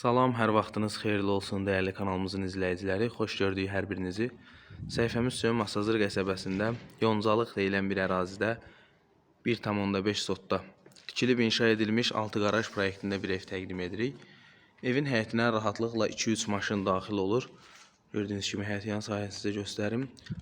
Salam, hər vaxtınız xeyirli olsun dəyərli kanalımızın izləyiciləri. Xoş gördük hər birinizi. Səhifəmiz Söyün Masazır qəsəbəsində Yoncalıq deyilən bir ərazidə 1,5 sotda tikilib inşa edilmiş 6 qaraj proyektində bir ev təqdim edirik. Evin həyətinə rahatlıqla 2-3 maşın daxil olur. Gördüyünüz kimi həyətin sahəsini sizə göstərim.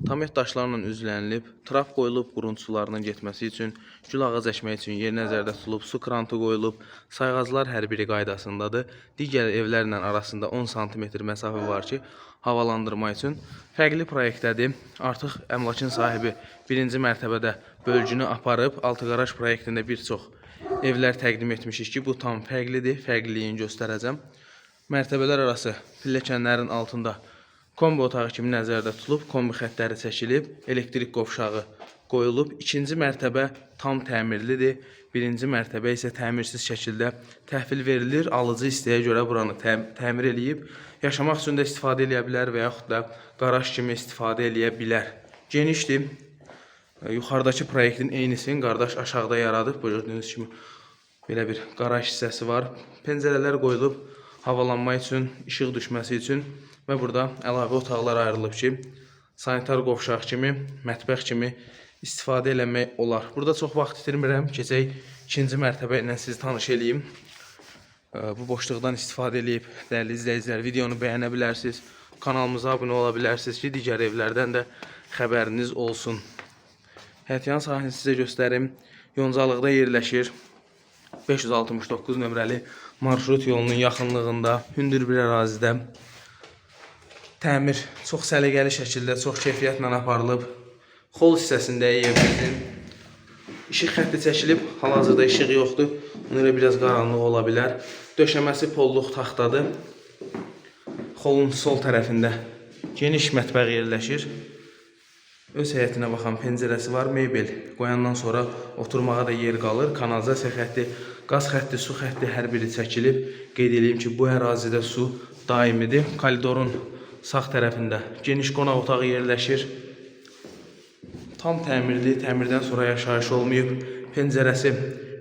Tamet daşlarla üzlənilib, trap qoyulub quruntusularının getməsi üçün, gül ağac əkmək üçün yer nəzərdə tutulub, su krantı qoyulub, sayğaclar hər biri qaydasındadır. Digər evlərlə arasında 10 sm məsafə var ki, havalandırma üçün fərqli proyektdədir. Artıq əmlakın sahibi birinci mərtəbədə bölgünü aparıb, altı qaraj proyektində bir çox evlər təqdim etmişik ki, bu tam fərqlidir. Fərqliliyini göstərəcəm. Mərtəbələr arası pilləkənlərin altında kombi otağı kimi nəzərdə tutulub, kombi xəttləri çəkilib, elektrik qovşağı qoyulub. İkinci mərtəbə tam təmirlidir. Birinci mərtəbə isə təmirsiz şəkildə təhvil verilir. Alıcı istəyə görə buranı tə təmir eləyib yaşamaq üçün də istifadə edə bilər və yaxud da qaraj kimi istifadə edə bilər. Genişdir. E, Yuxarıdakı proyektin eynisini qardaş aşağıda yaradıb. Gördüyünüz kimi belə bir qaraj hissəsi var. Pəncərələr qoyulub havalanma üçün, işıq düşməsi üçün və burada əlavə otaqlar ayrılıb ki, sanitar qovşaq kimi, mətbəx kimi istifadə eləmək olar. Burada çox vaxt itirmirəm. Keçək ikinci mərtəbə ilə sizi tanış eləyim. Bu boşluqdan istifadə eləyib dəyərli izləyicilər videonu bəyənə bilərsiniz. Kanalımıza abunə ola bilərsiniz ki, digər evlərdən də xəbəriniz olsun. Həyətyan sahəsini sizə göstərim. Yoncalıqda yerləşir. 569 nömrəli marşrut yolunun yaxınlığında hündür bir ərazidə təmir çox səliqəli şəkildə, çox keyfiyyətlə aparılıb. Xol hissəsində evimizin işıq xətti çəkilib, hal-hazırda işıq yoxdur. Ona görə biraz qaranlıq ola bilər. Döşəməsi polluq taxtadır. Xolun sol tərəfində geniş mətbəx yerləşir. Öz həyətinə baxan pəncərəsi var, mebel qoyandan sonra oturmağa da yer qalır. Kanalizasiya xətti, qaz xətti, su xətti hər biri çəkilib. Qeyd edeyim ki, bu ərazidə su daimidir. Koridorun sağ tərəfində geniş qonaq otağı yerləşir. Tam təmirli, təmirdən sonra yaşayış olmayıb. Pəncərəsi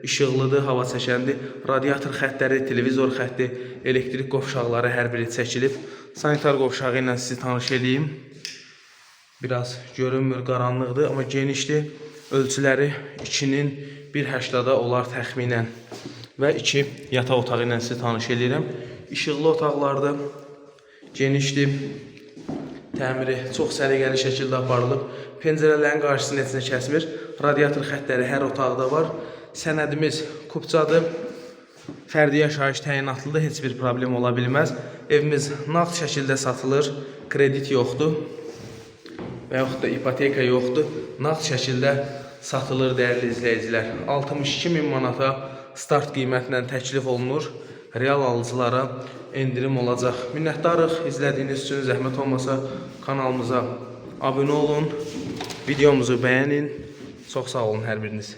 işıqlıdır, hava çəkəndir. Radiator xəttləri, televizor xətti, elektrik qovşaqları hər biri çəkilib. Sanitar qovşağı ilə sizi tanış edeyim. Biraz görünmür, qaranlıqdır, amma genişdir. Ölçüləri 2-nin 1.80-da olar təxminən. Və 2 yataq otağı ilə sizi tanış edirəm. İşıqlı otaqlardır. Genişdir. Təmiri çox səliqəli şəkildə aparılıb. Pəncərələrin qarşısını heç nə kəsmir. Radiator xəttləri hər otaqda var. Sənədimiz kupçadır. Fərdi yaşayış təyinatlıdır, heç bir problem ola bilməz. Evimiz nağd şəkildə satılır, kredit yoxdur və yaxud da ipoteka yoxdur. Nağd şəkildə satılır dəyərli izləyicilər. 62 min manata start qiymətlə təklif olunur. Real alıcılara endirim olacaq. Minnətdarıq izlədiyiniz üçün. Zəhmət olmasa kanalımıza abunə olun. Videomuzu bəyənin. Çox sağ olun hər biriniz.